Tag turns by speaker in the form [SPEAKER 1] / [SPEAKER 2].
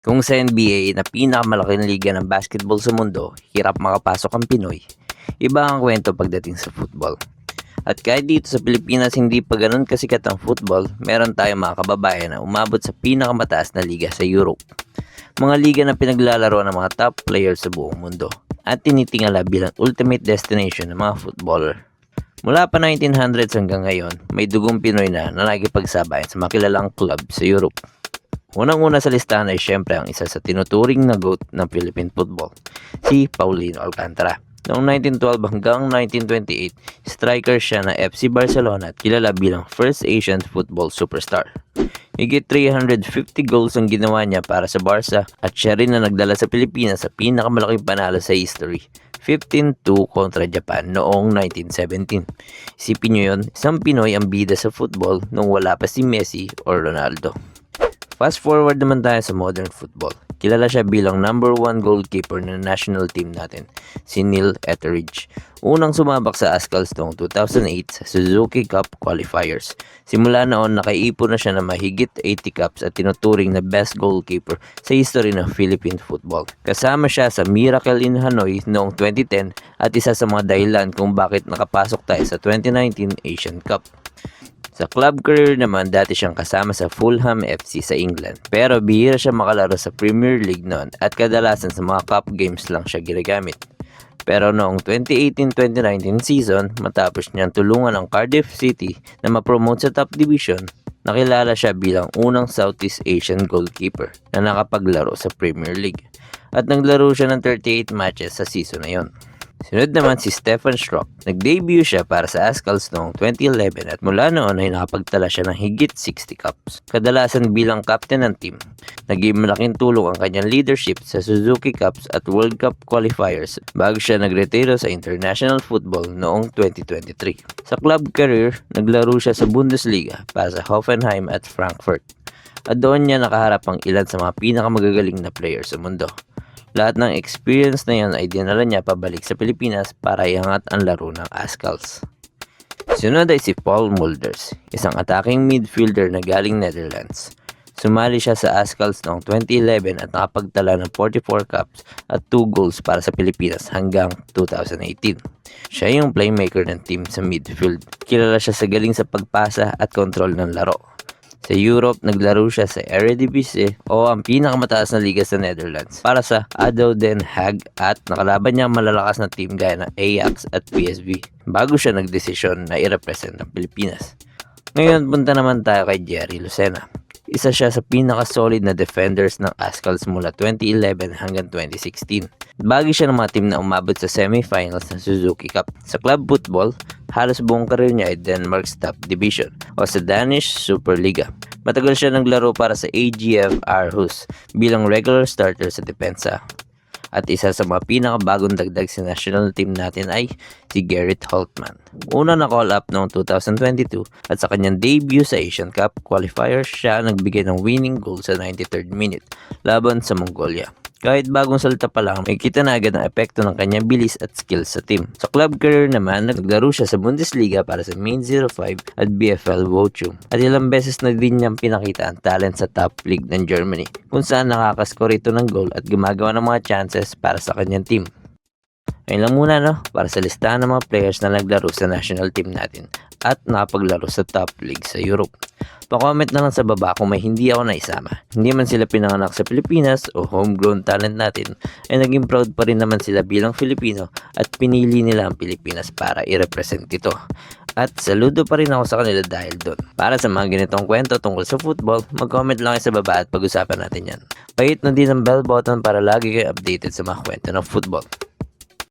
[SPEAKER 1] Kung sa NBA na pinakamalaking liga ng basketball sa mundo, hirap makapasok ang Pinoy. Iba ang kwento pagdating sa football. At kahit dito sa Pilipinas hindi pa ganun kasikat ang football, meron tayong mga kababayan na umabot sa pinakamataas na liga sa Europe. Mga liga na pinaglalaro ng mga top players sa buong mundo at tinitingala bilang ultimate destination ng mga footballer. Mula pa 1900s hanggang ngayon, may dugong Pinoy na na nakikipagsabayan sa makilalang club sa Europe. Unang-una sa listahan ay syempre ang isa sa tinuturing na GOAT ng Philippine football, si Paulino Alcantara. Noong 1912 hanggang 1928, striker siya na FC Barcelona at kilala bilang first Asian football superstar. Higit 350 goals ang ginawa niya para sa Barca at siya rin na nagdala sa Pilipinas sa pinakamalaking panalo sa history, 15-2 kontra Japan noong 1917. Isipin nyo yun, isang Pinoy ang bida sa football nung wala pa si Messi or Ronaldo. Fast forward naman tayo sa modern football. Kilala siya bilang number one goalkeeper ng national team natin, si Neil Etheridge. Unang sumabak sa Ascals noong 2008 sa Suzuki Cup qualifiers. Simula noon nakaipon na siya ng mahigit 80 cups at tinuturing na best goalkeeper sa history ng Philippine football. Kasama siya sa Miracle in Hanoi noong 2010 at isa sa mga dahilan kung bakit nakapasok tayo sa 2019 Asian Cup. Sa club career naman, dati siyang kasama sa Fulham FC sa England. Pero bihira siya makalaro sa Premier League noon at kadalasan sa mga cup games lang siya ginagamit. Pero noong 2018-2019 season, matapos niyang tulungan ang Cardiff City na ma-promote sa top division, nakilala siya bilang unang Southeast Asian goalkeeper na nakapaglaro sa Premier League. At naglaro siya ng 38 matches sa season na yon. Sunod naman si Stefan Strock. Nag-debut siya para sa Ascals noong 2011 at mula noon ay nakapagtala siya ng higit 60 cups. Kadalasan bilang captain ng team. Naging malaking tulong ang kanyang leadership sa Suzuki Cups at World Cup qualifiers bago siya nagretiro sa international football noong 2023. Sa club career, naglaro siya sa Bundesliga para sa Hoffenheim at Frankfurt. At doon niya nakaharap ang ilan sa mga pinakamagagaling na player sa mundo. Lahat ng experience na yan ay dinala niya pabalik sa Pilipinas para iangat ang laro ng Ascals. Sunod ay si Paul Mulders, isang attacking midfielder na galing Netherlands. Sumali siya sa Ascals noong 2011 at nakapagtala ng 44 caps at 2 goals para sa Pilipinas hanggang 2018. Siya yung playmaker ng team sa midfield. Kilala siya sa galing sa pagpasa at kontrol ng laro. Sa Europe, naglaro siya sa Eredivisie o ang pinakamataas na liga sa Netherlands para sa ADO Den Haag at nakalaban niya ang malalakas na team gaya ng Ajax at PSV bago siya nagdesisyon na i-represent ang Pilipinas. Ngayon, punta naman tayo kay Jerry Lucena. Isa siya sa pinaka-solid na defenders ng Ascals mula 2011 hanggang 2016. Bagi siya ng mga team na umabot sa semifinals ng Suzuki Cup. Sa club football, halos buong karir niya ay Denmark's top division o sa Danish Superliga. Matagal siya naglaro para sa AGF Aarhus bilang regular starter sa depensa. At isa sa mga pinakabagong dagdag sa national team natin ay si Garrett Holtman. Una na call up noong 2022 at sa kanyang debut sa Asian Cup qualifier siya nagbigay ng winning goal sa 93rd minute laban sa Mongolia. Kahit bagong salta pa lang, may kita na agad ang epekto ng kanyang bilis at skills sa team. Sa club career naman, naglaro siya sa Bundesliga para sa Main 05 at BFL Bochum. At ilang beses na din niyang pinakita ang talent sa top league ng Germany, kung saan nakakaskore ito ng goal at gumagawa ng mga chances para sa kanyang team. Ayun lang muna no, para sa listahan ng mga players na naglaro sa national team natin at nakapaglaro sa top league sa Europe. Pa-comment na lang sa baba kung may hindi ako naisama. Hindi man sila pinanganak sa Pilipinas o homegrown talent natin, ay naging proud pa rin naman sila bilang Filipino at pinili nila ang Pilipinas para i-represent ito. At saludo pa rin ako sa kanila dahil doon. Para sa mga ganitong kwento tungkol sa football, mag-comment lang kayo sa baba at pag-usapan natin yan. Pahit na din ang bell button para lagi kayo updated sa mga kwento ng football.